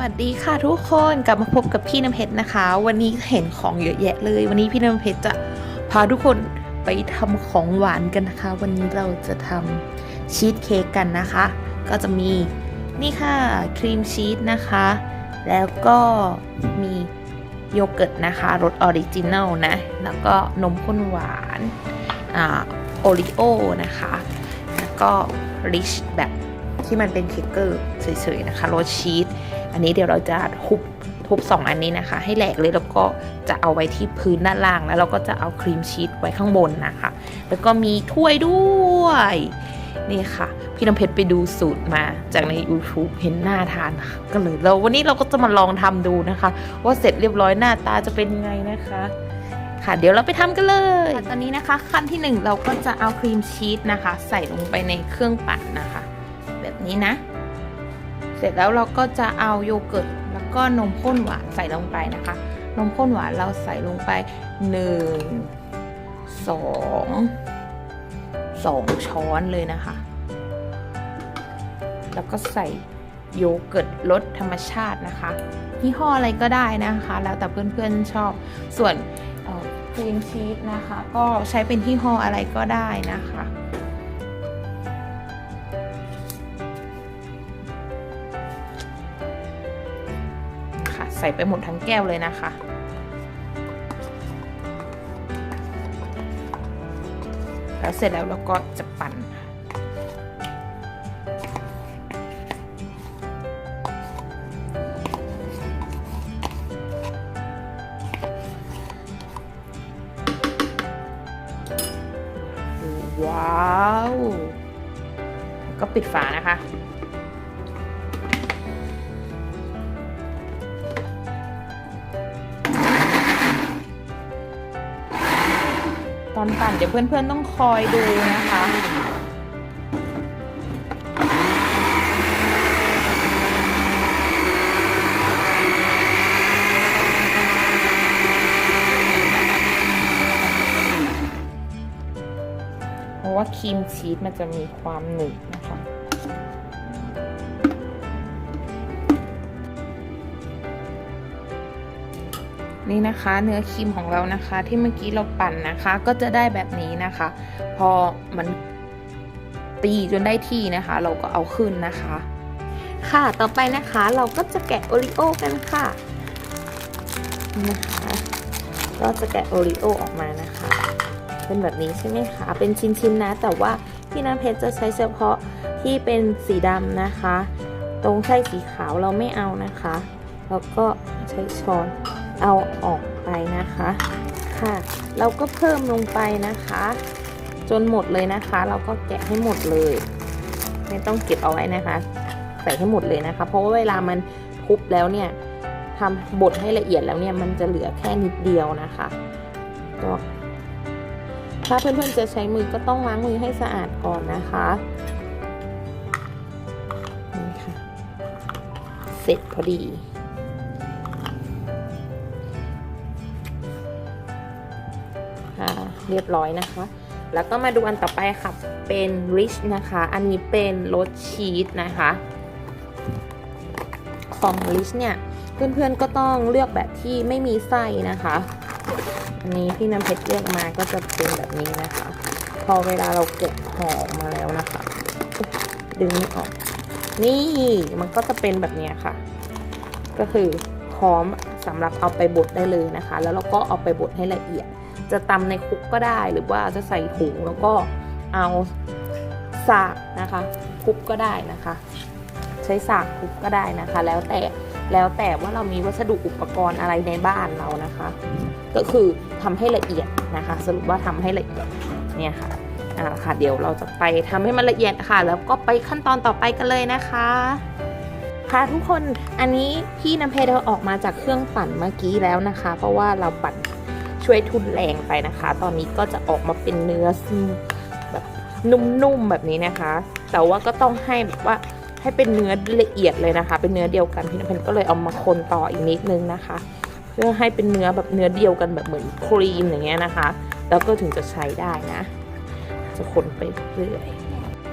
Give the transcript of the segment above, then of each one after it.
วัสดีค่ะทุกคนกลับมาพบกับพี่น้ำเพชรนะคะ วันนี้เห็นของเยอะแยะเลย วันนี้พี่น้ำเพชรจะพาทุกคนไปทำของหวานกันนะคะ วันนี้เราจะทำชีสเค้กกันนะคะ ก็จะมีนี่ค่ะครีมชีสนะคะ แล้วก็มีโยเกิร์ตนะคะรสออริจินัลนะ แล้วก็นมข้นหวานอ่าโอริโอนะคะ แล้วก็ริชแบบที่มันเป็นเค้กเกอร์เฉยๆนะคะรสชีส อันนี้เดี๋ยวเราจะทุบทุบสองอันนี้นะคะ ให้แหลกเลยแล้วก็จะเอาไว้ที่พื้นด้านล่างแล้วเราก็จะเอาครีมชีสไว้ข้างบนนะคะ แล้วก็มีถ้วยด้วยนี่ค่ะ พี่น้ำเพชรไปดูสูตรมาจากใน YouTube เห็นหน้าทานค่ะก็เลยเราวันนี้เราก็จะมาลองทำดูนะคะ ว่าเสร็จเรียบร้อยหน้าตาจะเป็นยังไงนะคะค่ะเดี๋ยวเราไปทำกันเลย ตอนนี้นะคะขั้นที่หนึ่งเราก็จะเอาครีมชีสนะคะ ใส่ลงไปในเครื่องปั่นนะคะ แบบนี้นะ เสร็จแล้วเราก็จะเอาโยเกิร์ตแล้วก็นมข้นหวานใส่ลงไปนะคะ นมข้นหวานเราใส่ลงไปหนึ่งสองสองช้อนเลยนะคะ แล้วก็ใส่โยเกิร์ตรสธรรมชาตินะคะยี่ห้ออะไรก็ได้นะคะ แล้วแต่เพื่อนๆชอบ ส่วนครีมชีสนะคะ ก็ใช้เป็นยี่ห้ออะไรก็ได้นะคะ ใส่ไปหมดทั้งแก้วเลยนะคะ แล้วเสร็จแล้วเราก็จะปั่นว้าว ก็ปิดฝานะคะ อนปั่นเดี๋ยวเพื่อนๆต้องคอยดูนะคะเพราะว่าครีมชีสมันจะมีความหนึบนะ นี่นะคะ เนื้อครีมของเรานะคะ ที่เมื่อกี้เราปั่นนะคะ ก็จะได้แบบนี้นะคะ พอมันตีจนได้ที่นะคะ เราก็เอาขึ้นนะคะ ค่ะต่อไปนะคะเราก็จะแกะโอริโอกันค่ะนะคะก็จะแกะโอริโอออกมานะคะ เป็นแบบนี้ใช่ไหมคะเป็นชิ้นๆนะ แต่ว่าพี่น้ำเพชรจะใช้เฉพาะที่เป็นสีดำนะคะ ตรงไส้สีขาวเราไม่เอานะคะ แล้วก็ใช้ช้อน เอาออกไปนะคะค่ะ เราก็เพิ่มลงไปนะคะ จนหมดเลยนะคะ เราก็แกะให้หมดเลย ไม่ต้องเก็บเอาไว้นะคะ ใส่ให้หมดเลยนะคะ เพราะว่าเวลามันทุบแล้วเนี่ยทำบดให้ละเอียดแล้วเนี่ยมันจะเหลือแค่นิดเดียวนะคะก็ถ้าเพื่อนๆจะใช้มือก็ต้องล้างมือให้สะอาดก่อนนะคะนี่ค่ะ เสร็จพอดี เรียบร้อยนะคะ แล้วก็มาดูอันต่อไปค่ะเป็น rich นะคะ อันนี้เป็นรสชีสนะคะ ของ rich เนี่ยเพื่อนๆก็ต้องเลือกแบบที่ไม่มีไส้นะคะ อันนี้พี่น้ำเพชรเลือกมาก็จะเป็นแบบนี้นะคะ พอเวลาเราแกะห่อมาแล้วนะคะ ดึงออก นี่มันก็จะเป็นแบบนี้ค่ะ ก็คือพร้อมสำหรับเอาไปบดได้เลยนะคะ แล้วเราก็เอาไปบดให้ละเอียด จะตำในคุกก็ได้หรือว่าจะใส่ถุงแล้วก็เอาสากนะคะคุกก็ได้นะคะ ใช้สากคุกก็ได้นะคะ แล้วแต่แล้วแต่ว่าเรามีวัสดุอุปกรณ์อะไรในบ้านเรานะคะ ก็คือทำให้ละเอียดนะคะ สรุปว่าทำให้ละเอียดเนี่ยค่ะอ่าค่ะเดี๋ยวเราจะไปทำให้มันละเอียดค่ะ แล้วก็ไปขั้นตอนต่อไปกันเลยนะคะค่ะทุกคนอันนี้พี่น้ำเพชรเอาออกมาจากเครื่องปั่นเมื่อกี้แล้วนะคะ เพราะว่าเราปั่น ช่วยทุนแรงไปนะคะ ตอนนี้ก็จะออกมาเป็นเนื้อแบบนุ่มๆแบบนี้นะคะ แต่ว่าก็ต้องให้แบบว่าให้เป็นเนื้อละเอียดเลยนะคะ เป็นเนื้อเดียวกันพี่น้ำเพชรก็เลยเอามาคนต่ออีกนิดนึงนะคะ เพื่อให้เป็นเนื้อแบบเนื้อเดียวกันแบบเหมือนครีมอย่างเงี้ยนะคะ แล้วก็ถึงจะใช้ได้นะ จะคนไปเรื่อย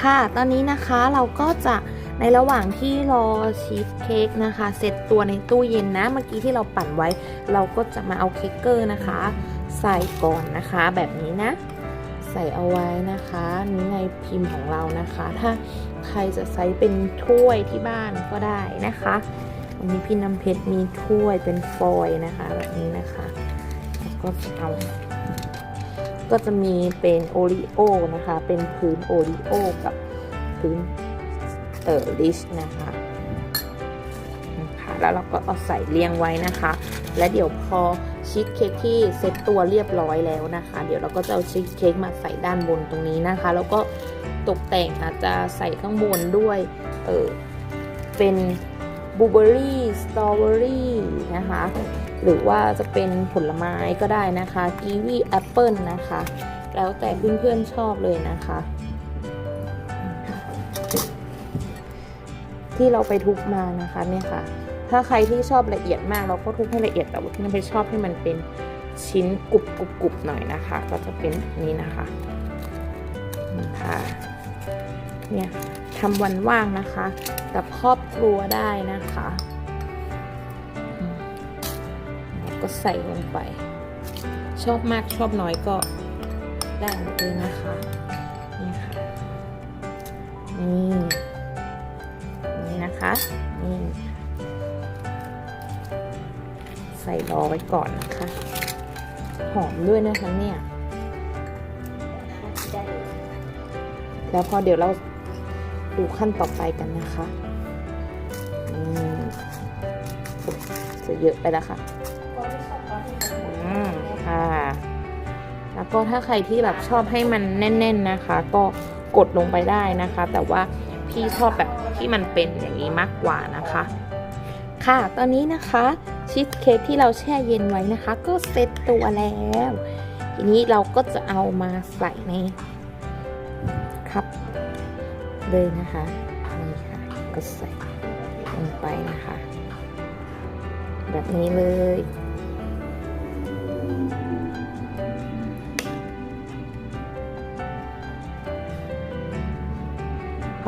ค่ะ ตอนนี้นะคะเราก็จะ ในระหว่างที่รอชีสเค้กนะคะเสร็จตัวในตู้เย็นนะ เมื่อกี้ที่เราปั่นไว้ เราก็จะมาเอาเค้กเกอร์นะคะ ใส่ก่อนนะคะแบบนี้นะ ใส่เอาไว้นะคะนี่ในพิมพ์ของเรานะคะ ถ้าใครจะใช้เป็นถ้วยที่บ้านก็ได้นะคะวันนี้พี่น้ำเพชรมีถ้วยเป็นฟอยนะคะแบบนี้นะคะแล้วก็เอาก็จะมีเป็นโอริโอนะคะ เป็นพื้นโอริโอกับพื้น เออลิชนะคะนะคะแล้วเราก็เอาใส่เรียงไว้นะคะ และเดี๋ยวพอชีสเค้กที่เซ็ตตัวเรียบร้อยแล้วนะคะ เดี๋ยวเราก็จะเอาชีสเค้กมาใส่ด้านบนตรงนี้นะคะ แล้วก็ตกแต่งอาจจะใส่ข้างบนด้วย เออเป็นบลูเบอร์รี่สตรอเบอรี่นะคะ หรือว่าจะเป็นผลไม้ก็ได้นะคะกีวีแอปเปิลนะคะ แล้วแต่เพื่อนๆชอบเลยนะคะ ที่เราไปทุบมานะคะเนี่ยค่ะ ถ้าใครที่ชอบละเอียดมากเราก็ทุบให้ละเอียดแต่ว่าที่น้ำเพชรชอบให้มันเป็นชิ้นกรุบกรุบกรุบหน่อยนะคะ ก็จะเป็นแบบนี้นะคะนี่ค่ะเนี่ยทำวันว่างนะคะ กับครอบครัวได้นะคะก็ใส่ลงไป ชอบมากชอบน้อยก็ได้เลยนะคะนี่ค่ะนี่ นะคะนี่ใส่รอไว้ก่อนนะคะ หอมด้วยนะคะเนี่ยแล้วพอเดี๋ยวเราดูขั้นต่อไปกันนะคะอืมจะเยอะไปแล้วค่ะอืมค่ะ แล้วก็ถ้าใครที่แบบชอบให้มันแน่น ๆนะคะ ก็กดลงไปได้นะคะ แต่ว่าพี่ชอบแบบ ที่มันเป็นอย่างนี้มากกว่านะคะ ค่ะ ตอนนี้นะคะชีสเค้กที่เราแช่เย็นไว้นะคะ ก็เซ็ตตัวแล้ว ทีนี้เราก็จะเอามาใส่ในครับเลยนะคะนี่ค่ะก็ใส่ลงไปนะคะ แบบนี้เลย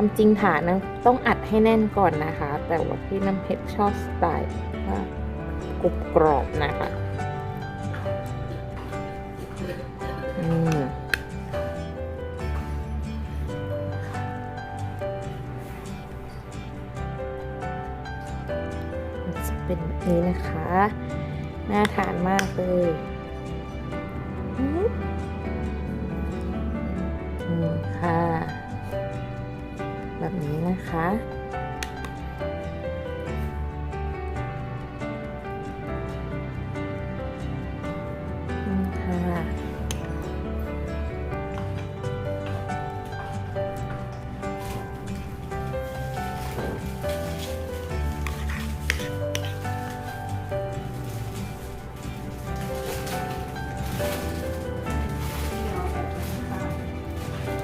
ความจริงฐานนะต้องอัดให้แน่นก่อนนะคะ แต่ว่าพี่น้ำเพชรชอบสไตล์ว่ากรุบกรอบนะคะอืมมันจะเป็นแบบนี้นะคะ น่าทานมากเลย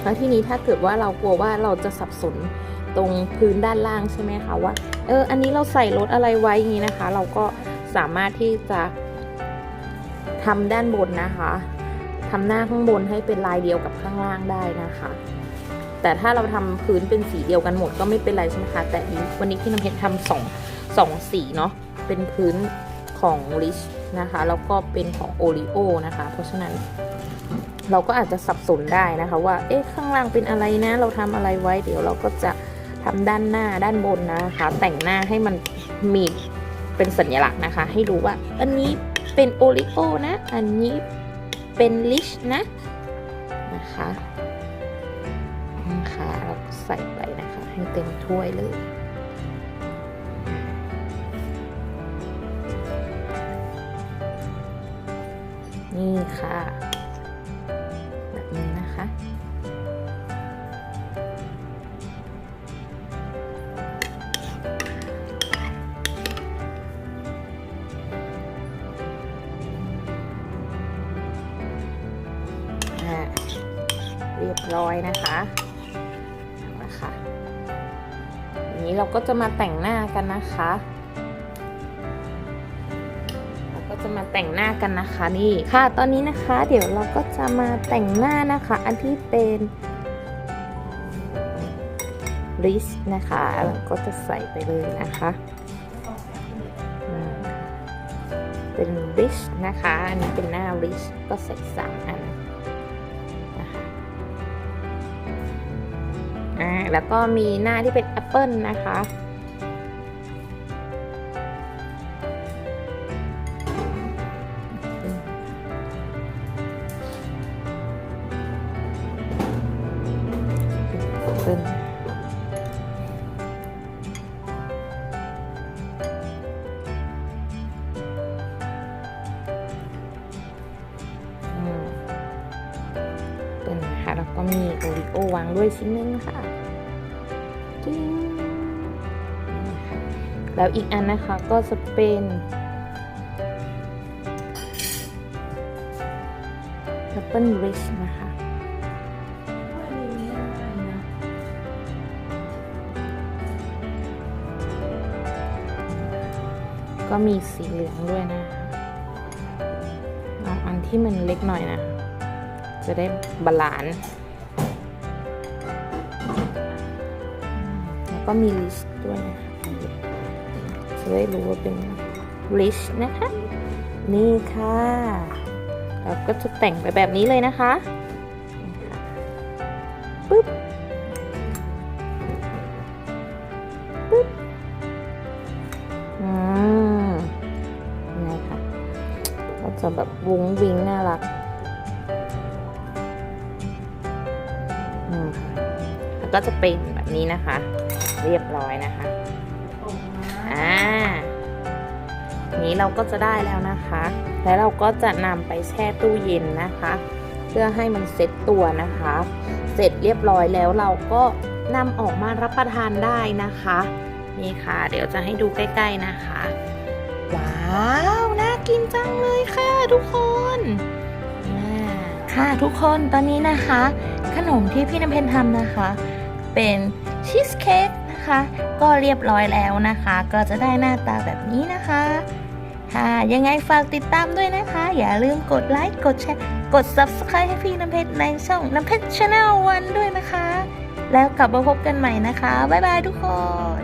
แล้วทีนี้ถ้าเกิดว่าเรากลัวว่าเราจะสับสนตรงพื้นด้านล่างใช่ไหมคะว่าเอออันนี้เราใส่รถอะไรไว้อย่างนี้นะคะ เราก็สามารถที่จะทำด้านบนนะคะทำหน้าข้างบนให้เป็นลายเดียวกับข้างล่างได้นะคะ แต่ถ้าเราทำพื้นเป็นสีเดียวกันหมดก็ไม่เป็นไรใช่ไหมคะแต่นี้วันนี้พี่น้ำเพชรทำสองสองสีเนาะเป็นพื้นของลิชนะคะ แล้วก็เป็นของโอริโอนะคะ เพราะฉะนั้น เราก็อาจจะสับสนได้นะคะ ว่า เอ๊ะข้างล่างเป็นอะไรนะ เราทำอะไรไว้ เดี๋ยวเราก็จะทำด้านหน้าด้านบนนะคะ แต่งหน้าให้มันมีเป็นสัญลักษณ์นะคะ ให้รู้ว่า อันนี้เป็นโอริโอนะ อันนี้เป็นลิชนะนะคะนะคะเราใส่ไปนะคะ ให้เต็มถ้วยเลยนี่ค่ะ เรียบร้อยนะคะนะคะนี้เราก็จะมาแต่งหน้ากันนะคะ เราก็จะมาแต่งหน้ากันนะคะนี่ค่ะ ตอนนี้นะคะ เดี๋ยวเราก็จะมาแต่งหน้านะคะ อันที่เป็นริชนะคะเราก็จะใส่ไปเลยนะคะ เป็นริชนะคะ อันนี้เป็นหน้าริชก็ใส่สามอัน อ่าแล้วก็มีหน้าที่เป็นแอปเปิลนะคะึ้นเป็นนะคะแล้วก็มีโอริโอวางด้วยชิ้นนึงค่ะ แล้วอีกอันนะคะก็จะเป็นแอปเปิลริชนะคะก็มีสีเหลืองด้วยนะคะเอาอันที่มันเล็กหน่อยนะ จะได้บาลานซ์แล้วก็มีลิสต์ด้วยนะคะ จะได้รู้ว่าเป็นลิสต์นะคะ นี่ค่ะ เราก็จะแต่งไปแบบนี้เลยนะคะปึ๊บปึ๊บอืมนี่ค่ะก็จะแบบวุ้งวิ้งน่ารักอืมค่ะแล้วก็จะเป็นแบบนี้นะคะ เรียบร้อยนะคะ อ่านี้เราก็จะได้แล้วนะคะ แล้วเราก็จะนำไปแช่ตู้เย็นนะคะ เพื่อให้มันเซ็ตตัวนะคะ เสร็จเรียบร้อยแล้วเราก็นำออกมารับประทานได้นะคะ นี่ค่ะ เดี๋ยวจะให้ดูใกล้ ๆนะคะ ว้าว น่ากินจังเลยค่ะทุกคนค่ะทุกคนตอนนี้นะคะ ขนมที่พี่น้ำเพนทำนะคะ เป็นชีสเค้ก นะคะ ก็เรียบร้อยแล้วนะคะ ก็จะได้หน้าตาแบบนี้นะคะค่ะยังไงฝากติดตามด้วยนะคะ อย่าลืมกดไลค์กดแชร์กด subscribe ให้พี่น้ำเพชรในช่องน้ำเพชรชาแนลวันด้วยนะคะ แล้วกลับมาพบกันใหม่นะคะ บ๊ายบายทุกคน